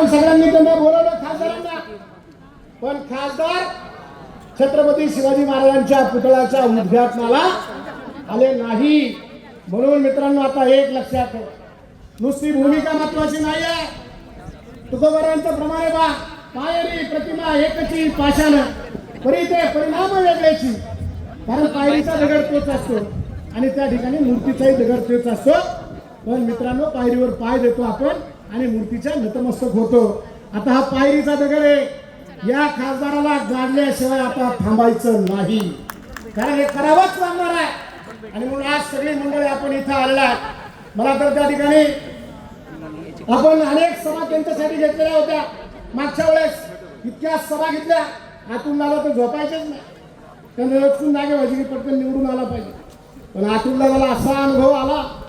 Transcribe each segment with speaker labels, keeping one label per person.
Speaker 1: आपण सगळ्यांनी त्यांना बोलवलं खासदारांना. पण खासदार छत्रपती शिवाजी महाराजांच्या पुतळ्याच्या उद्घाटनाला आले नाही. म्हणून मित्रांनो आता एक लक्षात ठेवा. नुसती भूमिका महत्वाची नाही आहे तुकोबरांचं प्रमाण बा. पायरी प्रतिमा एकची पाषाण. परी ते परिणाम वेगळ्याची कारण पायरीचा दगड तोच असतो आणि त्या ठिकाणी मूर्तीचाही दगड तोच असतो. पण मित्रांनो पायरीवर पाय देतो आपण. आणि मूर्तीच्या नतमस्तक होतो. आता हा पायरीचा दगड आहे. या खासदाराला गाडल्याशिवाय आता थांबायचं नाही. कारण हे करावंच लागणार आहे. आणि म्हणून आज सगळी मंडळी आपण इथं आलेला मला तर त्या ठिकाणी आपण अनेक सभा त्यांच्यासाठी घेतलेल्या होत्या. मागच्या वेळेस इतक्या सभा घेतल्या. आतून आला तर झोपायचेच नाही. त्यांना रचून जागे व्हायची की पटकन निवडून आला पाहिजे. पण आतून झाला असा अनुभव आला.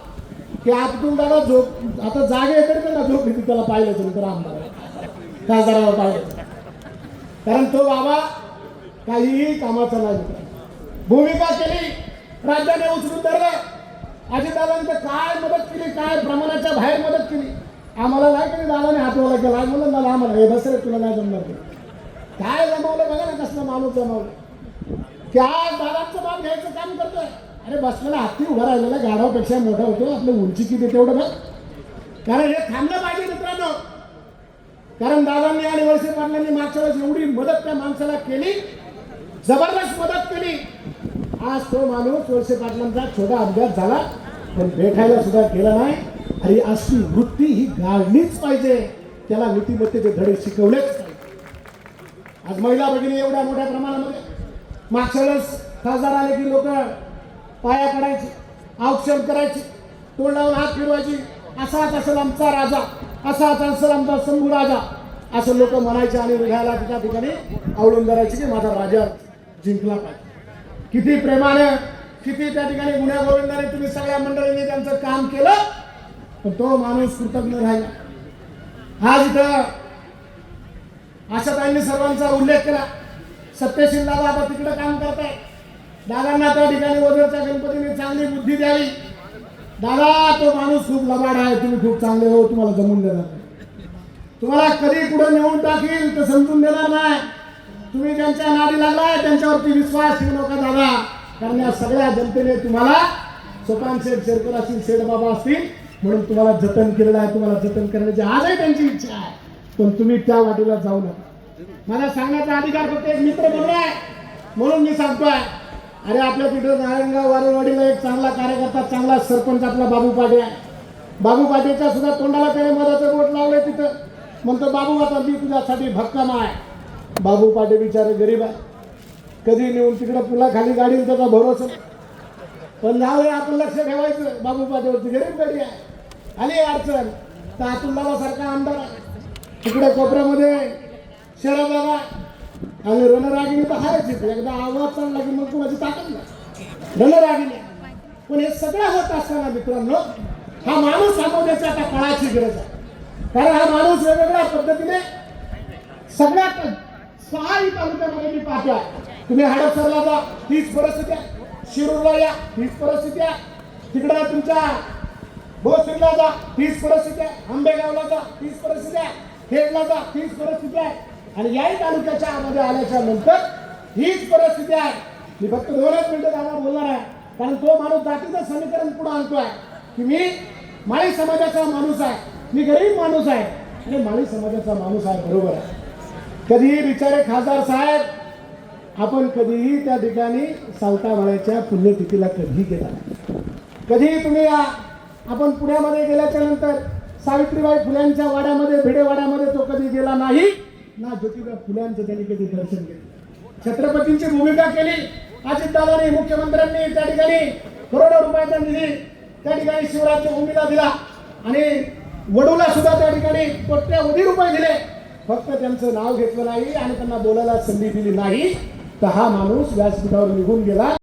Speaker 1: की आतून दादा झोप आता जागे येते त्याला झोप येते त्याला पाहिलं तुम्ही तर आमदार खासदाराला पाहिलं कारण तो बाबा काहीही कामाचा नाही भूमिका केली राज्याने उचलून धरलं. अजितदादांचं काय मदत केली काय प्रमाणाच्या बाहेर मदत केली? आम्हाला नाही केली दादाने हातवाला केला. म्हणून दादा आम्हाला हे बसरे तुला नाही जमणार काय जमवलं बघा ना कसलं माणूस जमवलं. की आज दादांचं बाप घ्यायचं काम करतोय. अरे बसलेला हत्ती उभा राहिलेला गाढवापेक्षा मोठा होतो. आपलं उंची किती तेवढं बघ. कारण हे थांबलं पाहिजे मित्रांनो. कारण दादांनी आणि वळसे पाटलांनी मागच्या वेळेस एवढी मदत त्या माणसाला केली. जबरदस्त मदत केली. आज तो माणूस वळसे पाटलांचा छोटा अपघात झाला. पण भेटायला सुद्धा गेला नाही. अरे अशी वृत्ती ही गाळलीच पाहिजे. त्याला नीतिमत्तेचे धडे शिकवलेच पाहिजे. आज महिला भगिनी एवढ्या मोठ्या प्रमाणामध्ये. मागच्या वेळेस खासदार आले की लोक पाया पडायचे औक्षण करायचे तोंडावर हात फिरवायची. असाच असेल आमचा राजा असाच असेल आमचा शंभू राजा. असं लोक म्हणायचे आणि घ्यायला त्या ठिकाणी आवळून धरायचे की माझा राजा जिंकला पाहिजे. किती प्रेमाने किती त्या ठिकाणी गुन्ह्या गोविंदाने तुम्ही सगळ्या मंडळींनी त्यांचं काम केलं पण तो माणूस कृतज्ञ राहिला. आज इथं आशाताईंनी सर्वांचा उल्लेख केला. सत्यशील दादा आता तिकडे काम करताय दादांना त्या ठिकाणी वजरच्या गणपतीने चांगली बुद्धी द्यावी. दादा तो माणूस खूप लबाड आहे तुम्ही खूप चांगले हो तुम्हाला जमून देणार तुम्हाला कधी कुठं नेऊन टाकील तर समजून देणार नाही. तुम्ही ज्यांच्या नादी लागलाय त्यांच्यावरती विश्वास ठेवू नका दादा. कारण या सगळ्या जनतेने तुम्हाला सोपान शेठ शेरकर असतील शेठ बाबा असतील म्हणून तुम्हाला जतन केलेलं आहे तुम्हाला जतन करण्याची आजही त्यांची इच्छा आहे. पण तुम्ही त्या वाटेला जाऊ नका. मला सांगण्याचा अधिकार फक्त एक मित्र म्हणून आहे. म्हणून मी सांगतोय अरे आपल्या तिथं नारायणगाव वारेवाडीला एक चांगला कार्यकर्ता चांगला सरपंच आपला बाबू पाटे आहे. बाबू पाटेच्या सुद्धा तोंडाला त्याने मधाचं बोट लावलंय तिथं. म्हणतो बाबू आता मी तुझ्यासाठी भक्कम आहे. बाबू पाटे बिचारे गरीब आहे. कधी नेऊन तिकडं पुलाखाली गाडी त्याचा भरोसा पण नाव आपण लक्ष ठेवायचं. बाबू पाटेवरती गरीब गाडी आहे. आली अडचण तर अतुल बाबासारखा आमदार आहे. तिकडे कोपऱ्यामध्ये शरद बाबा आणि रणरागिणी तर आहेच एकदा आवाज चालला की मग कुणाची ताकद नाही. रणरागिणी. पण हे सगळं होत असताना मित्रांनो हा माणूस सामोऱ्याची आता काळाची गरज आहे. कारण हा माणूस वेगवेगळ्या पद्धतीने सगळ्यात सहाही तालुक्यामध्ये मी पाहतोय तुम्ही हडपसरला जा हीच परिस्थिती आहे. शिरूरला या हीच परिस्थिती आहे. तिकडे तुमच्या भोसरीला जा हीच परिस्थिती आहे. आंबेगावला जा हीच परिस्थिती आहे. खेडला जा हीच परिस्थिती आहे. आणि याही तालुक्याच्या मध्ये आल्याच्यानंतर हीच परिस्थिती आहे. मी फक्त दोनच मिनिटं त्यांना बोलणार आहे. कारण तो माणूस जातीचं समीकरण पुढे आणतोय. की मी माळी समाजाचा माणूस आहे. मी गरीब माणूस आहे. आणि माळी समाजाचा माणूस आहे बरोबर आहे. कधीही बिचारे खासदार साहेब आपण कधीही त्या ठिकाणी सावता माळ्याच्या पुण्यतिथीला कधीही गेला नाही. कधीही तुम्ही या आपण पुण्यामध्ये गेल्याच्यानंतर सावित्रीबाई फुल्यांच्या वाड्यामध्ये भिडेवाड्यामध्ये तो कधी गेला नाही. ना ज्योतिबा फुल्यांचं त्यांनी कधी दर्शन केलं छत्रपतींची भूमिका केली. अजितदादांनी मुख्यमंत्र्यांनी त्या ठिकाणी करोडो रुपयाचा निधी त्या ठिकाणी शिवराज्य भूमीला दिला. आणि वडूला सुद्धा त्या ठिकाणी कोट्यावधी रुपये दिले. फक्त त्यांचं नाव घेतलं नाही आणि त्यांना बोलायला संधी दिली नाही. तर हा माणूस व्यासपीठावर निघून गेला.